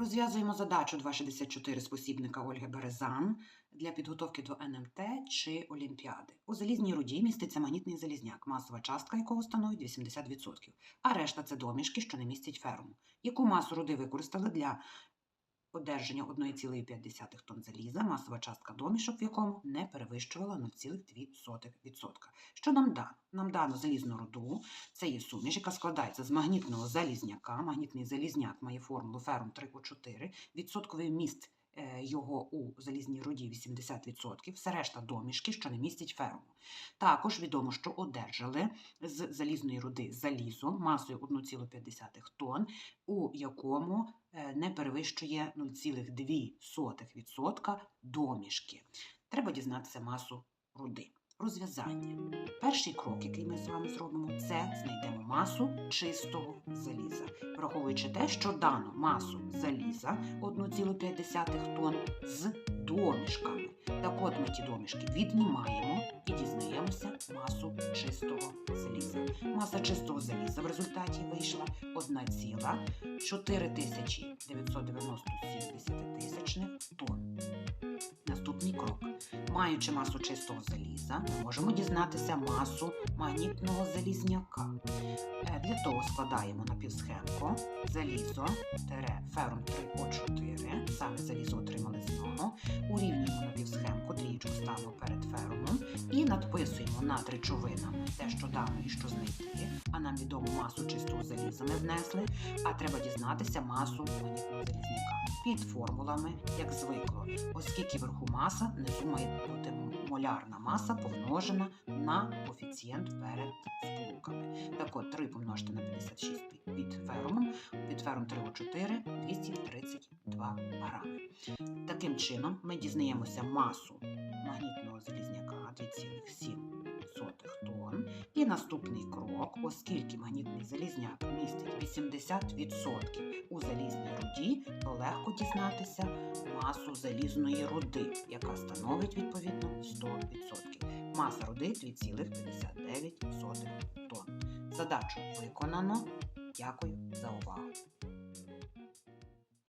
Розв'язуємо задачу 264 спосібника Ольги Березан для підготовки до НМТ чи Олімпіади. У залізній руді міститься магнітний залізняк, масова частка якого становить 80%, а решта це домішки, що не містять ферму. Яку масу руди використали для одержання 1,5 тонн заліза, масова частка домішок в якому не перевищувала 0,2%. Що нам дано? Нам дано залізну руду, це є суміш, яка складається з магнітного залізняка. Магнітний залізняк має формулу ферум 3 у 4 відсотковий міст його у залізній руді 80%, все решта домішки, що не містять ферму. Також відомо, що одержали з залізної руди залізо масою 1,5 тонн, у якому е, не перевищує 0,2% домішки. Треба дізнатися масу руди. Розв'язання. Перший крок, який ми з вами зробимо, це знайдемо масу чистого заліза, враховуючи те, що дано масу заліза 1,5 тонн з домішками. Так от ми ті домішки віднімаємо і дізнаємося масу чистого заліза. Маса чистого заліза в результаті вийшла 1,4997 тисячних тонн. Наступний крок. Маючи масу чистого заліза, ми можемо дізнатися масу магнітного залізняка. Е, Для того складаємо напівсхемку залізо ферум 3 по 4. Саме залізо отримали з нього. Урівнюємо напівсхемку, трієчку ставимо перед ферумом і надписуємо над речовинами те, що дано і що знайти. А нам відому масу чистого заліза не внесли, а треба дізнатися масу магнітного залізняка під формулами, як звикло, оскільки вверху маса, внизу має бути молярна маса помножена на коефіцієнт перед сполуками. Так от 3 помножити на 56 під- ферумом, під ферум 3 у 4 232 грами. Таким чином ми дізнаємося масу магнітного залізняка 2,7 тонн. І наступний крок, оскільки магнітний залізняк містить 80% у залізній руді, то легко дізнатися масу залізної руди, яка становить відповідно 100%. Маса руди 2,59 тонн. Задачу виконано. Дякую за увагу.